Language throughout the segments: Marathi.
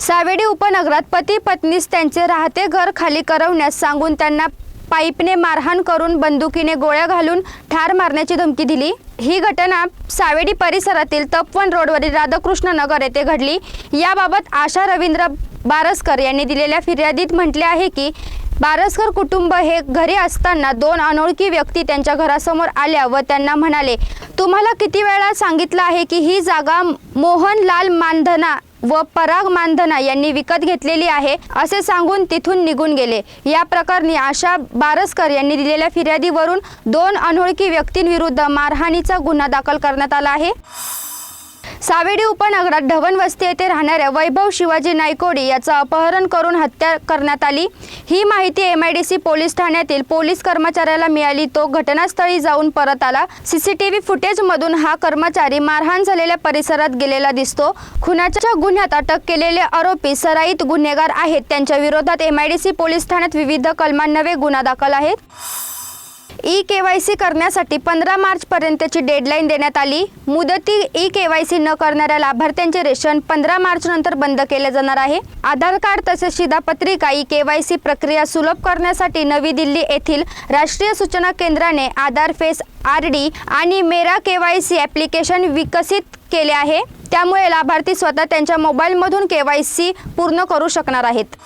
सावेडी उपनगरात पती पत्नीस त्यांचे राहते घर खाली करवण्यास सांगून त्यांना पाईपने मारहाण करून बंदुकीने गोळ्या घालून ठार मारण्याची धमकी दिली. ही घटना सावेडी परिसरातील तपवन रोडवरील राधाकृष्ण नगर येथे घडली. याबाबत आशा रवींद्र बारसकर यांनी दिलेल्या फिर्यादीत म्हटले आहे की बारसकर कुटुंब हे घरी असताना दोन अनोळखी व्यक्ती त्यांच्या घरासमोर आल्या व त्यांना म्हणाले तुम्हाला किती वेळा सांगितलं आहे की ही जागा मोहनलाल मानधना व पराग मानधना यांनी विकत घेतलेली आहे असे सांगून तिथून निघून गेले. या प्रकरणी आशा बारसकर यांनी दिलेल्या फिर्यादीवरून दोन अनोळखी व्यक्तींविरुद्ध मारहाणीचा गुन्हा दाखल करण्यात आला आहे. सावेडी उपनगरात ढवण वस्ती येथे राहणाऱ्या वैभव शिवाजी नायकोडी याचं अपहरण करून हत्या करण्यात आली. ही माहिती M I D C police ठाण्यातील पोलीस कर्मचाऱ्याला मिळाली. तो घटनास्थळी जाऊन परत आला. सीसीटीव्ही फुटेजमधून हा कर्मचारी मारहाण झालेल्या परिसरात गेलेला दिसतो. खुनाच्या गुन्ह्यात अटक केलेले आरोपी सराईत गुन्हेगार आहेत. त्यांच्या विरोधात M I D C police ठाण्यात विविध कलमांनवे गुन्हा दाखल आहेत. ई के वाय सी करण्यासाठी पंधरा मार्चपर्यंतची डेडलाईन देण्यात आली. मुदती ई के वाय सी न करणाऱ्या लाभार्थ्यांचे रेशन पंधरा मार्च नंतर बंद केले जाणार आहे. आधार कार्ड तसेच शिधापत्रिका ई के वाय सी प्रक्रिया सुलभ करण्यासाठी नवी दिल्ली येथील राष्ट्रीय सूचना केंद्राने आधार फेस आर डी आणि मेरा के वाय सी ॲप्लिकेशन विकसित केले आहे. त्यामुळे लाभार्थी स्वतः त्यांच्या मोबाईलमधून के वाय सी पूर्ण करू शकणार आहेत.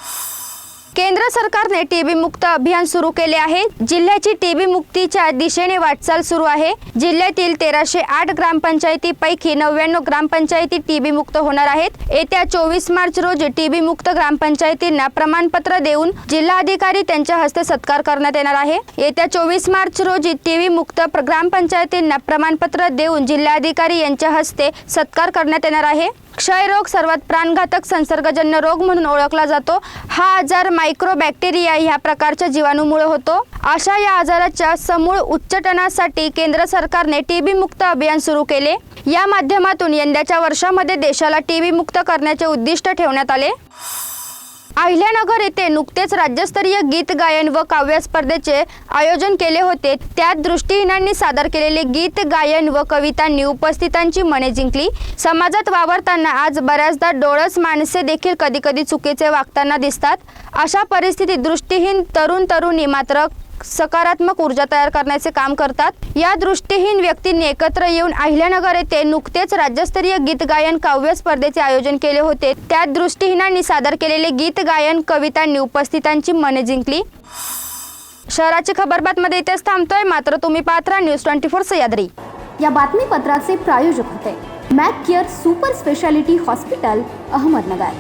केंद्र सरकारने टीबी मुक्त अभियान सुरू केले आहे. जिल्ह्याची टीबी मुक्तीच्या दिशेने वाटचाल सुरू आहे. जिल्ह्यातील तेराशे आठ ग्रामपंचायतीपैकी नव्याण्णव ग्रामपंचायती टीबी मुक्त होणार आहेत. येत्या चोवीस मार्च रोजी टीबी मुक्त ग्रामपंचायतींना प्रमाणपत्र देऊन जिल्हाधिकारी त्यांच्या हस्ते सत्कार करण्यात येणार आहे. येत्या चोवीस मार्च रोजी टीबी मुक्त प्र- ग्रामपंचायतींना प्रमाणपत्र देऊन जिल्हाधिकारी यांच्या हस्ते सत्कार करण्यात येणार आहे. क्षयरोग सर्वात प्राणघातक संसर्गजन्य रोग म्हणून ओळखला जातो. हा आजार मायक्रोबॅक्टेरिया ह्या प्रकारच्या जीवाणूमुळे होतो. अशा या आजाराच्या समूळ उच्चाटनासाठी केंद्र सरकारने टीबी मुक्त अभियान सुरू केले. या माध्यमातून यंदाच्या वर्षामध्ये देशाला टीबी मुक्त करण्याचे उद्दिष्ट ठेवण्यात आले. अहिल्यानगर येथे नुकतेच राज्यस्तरीय गीत गायन व काव्य स्पर्धेचे आयोजन केले होते. त्यात दृष्टीहीनांनी सादर केलेले गीत गायन व कवितांनी उपस्थितांची मने जिंकली. समाजात वावरताना आज बऱ्याचदा डोळस माणसे देखील कधीकधी चुकीचे वागताना दिसतात. अशा परिस्थितीत दृष्टीहीन तरुण तरुणी मात्र सकारात्मक ऊर्जा तयार करण्याचे काम करतात. या दृष्टीहीन व्यक्तींनी एकत्र येऊन अहिल्यानगर येथे नुकतेच राज्यस्तरीय गीत गायन काव्य स्पर्धेचे आयोजन केले होते. त्यात दृष्टीहीनांनी सादर केलेले गीत गायन कवितांनी उपस्थितांची मने जिंकली. शहराची खबरबातमध्ये इथेच थांबतोय. मात्र तुम्ही Patra news twenty four Sahyadri या बातमीपत्राचे प्रायोजक होते. Mac care super speciality hospital Ahmednagar.